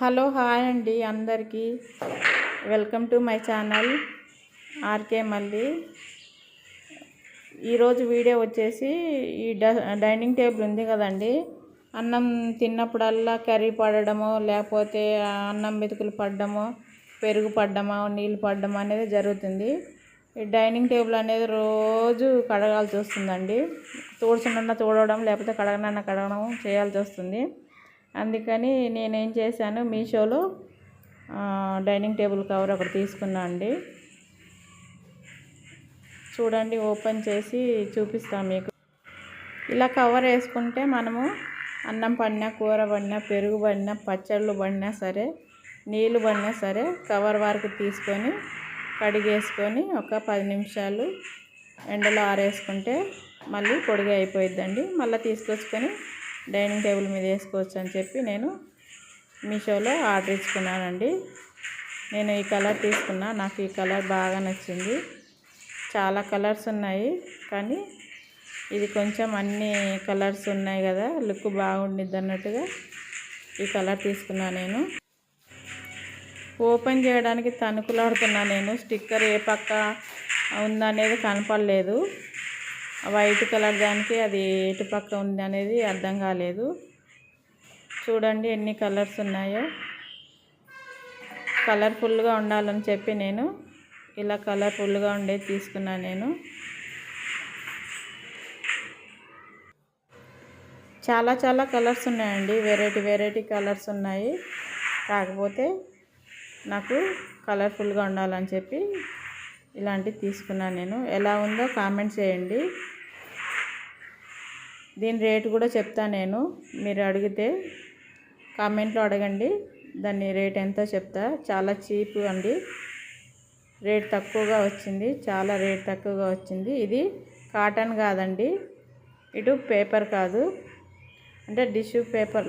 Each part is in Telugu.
హలో హాయ్ అండి అందరికీ. Welcome to my channel R K Malli ఈరోజు వీడియో వచ్చేసి ఈ డైనింగ్ టేబుల్ ఉంది కదండి. అన్నం తిన్నప్పుడల్లా కర్రీ పడడము లేకపోతే అన్నం మెతుకులు పడ్డము పెరుగు పడ్డమో నీళ్ళు పడ్డమో అనేది జరుగుతుంది. ఈ డైనింగ్ టేబుల్ అనేది రోజు కడగాల్సి వస్తుందండి. తోడుచున్న తోడవడం లేకపోతే కడగనన్న కడగడం చేయాల్సి వస్తుంది. అందుకని నేనేం చేశాను మీషోలో డైనింగ్ టేబుల్ కవర్ ఒకటి తీసుకున్నా అండి. చూడండి ఓపెన్ చేసి చూపిస్తాం మీకు. ఇలా కవర్ వేసుకుంటే మనము అన్నం పడినా కూర పడినా పెరుగు పడినా పచ్చళ్ళు పడినా సరే నీళ్ళు పడినా సరే కవర్ వరకు తీసుకొని కడిగేసుకొని ఒక పది నిమిషాలు ఎండలో ఆరేసుకుంటే మళ్ళీ పొడిగా అయిపోయిద్దండి. మళ్ళీ తీసుకొచ్చుకొని డైనింగ్ టేబుల్ మీద వేసుకోవచ్చు అని చెప్పి నేను మీషోలో ఆర్డర్ ఇచ్చుకున్నానండి. నేను ఈ కలర్ తీసుకున్నా నాకు ఈ కలర్ బాగా నచ్చింది. చాలా కలర్స్ ఉన్నాయి కానీ ఇది కొంచెం అన్ని కలర్స్ ఉన్నాయి కదా లుక్ బాగుండిద్ది అన్నట్టుగా ఈ కలర్ తీసుకున్నా నేను. ఓపెన్ చేయడానికి తణుకులాడుతున్నా నేను స్టిక్కర్ ఏ పక్క ఉందనేది కనపడలేదు. వైట్ కలర్ దానికి అది ఎటు పక్క ఉంది అనేది అర్థం కాలేదు. చూడండి ఎన్ని కలర్స్ ఉన్నాయో. కలర్ఫుల్గా ఉండాలని చెప్పి నేను ఇలా కలర్ఫుల్గా ఉండేది తీసుకున్నాను నేను. చాలా చాలా కలర్స్ ఉన్నాయండి. వెరైటీ వెరైటీ కలర్స్ ఉన్నాయి. కాకపోతే నాకు కలర్ఫుల్గా ఉండాలని చెప్పి ఇలాంటివి తీసుకున్నాను నేను. ఎలా ఉందో కామెంట్ చేయండి. దీని రేటు కూడా చెప్తాను నేను. మీరు అడిగితే కామెంట్లో అడగండి. దాని రేట్ ఎంతో చెప్తా. చాలా చీప్ అండి. రేట్ తక్కువగా వచ్చింది. చాలా రేట్ తక్కువగా వచ్చింది. ఇది కాటన్ కాదండి. ఇటు పేపర్ కాదు. అంటే టిష్యూ పేపర్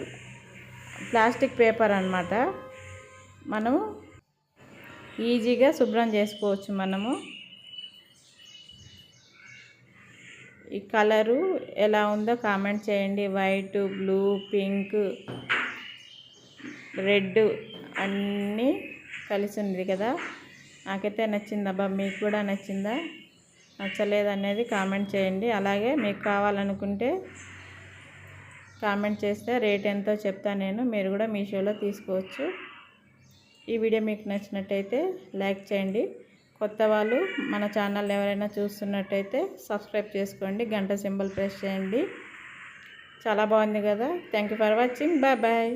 ప్లాస్టిక్ పేపర్ అనమాట మనం ఈజీగా శుభ్రం చేసుకోవచ్చు మనము. ఈ కలరు ఎలా ఉందో కామెంట్ చేయండి. వైట్ బ్లూ పింక్ రెడ్ అన్నీ కలిసి ఉంది కదా. నాకైతే నచ్చిందబ్బా మీకు కూడా నచ్చిందా? నచ్చలేదు అనేది కామెంట్ చేయండి. అలాగే మీకు కావాలనుకుంటే కామెంట్ చేస్తే రేట్ ఎంతో చెప్తా నేను. మీరు కూడా మీషోలో తీసుకోవచ్చు. ఈ వీడియో మీకు నచ్చినట్టయితే లైక్ చేయండి. కొత్త వాళ్ళు మన ఛానల్ ఎవరైనా చూస్తున్నట్టయితే సబ్స్క్రైబ్ చేసుకోండి. గంట సింబల్ ప్రెస్ చేయండి. చాలా బాగుంది కదా. Thank for watching bye bye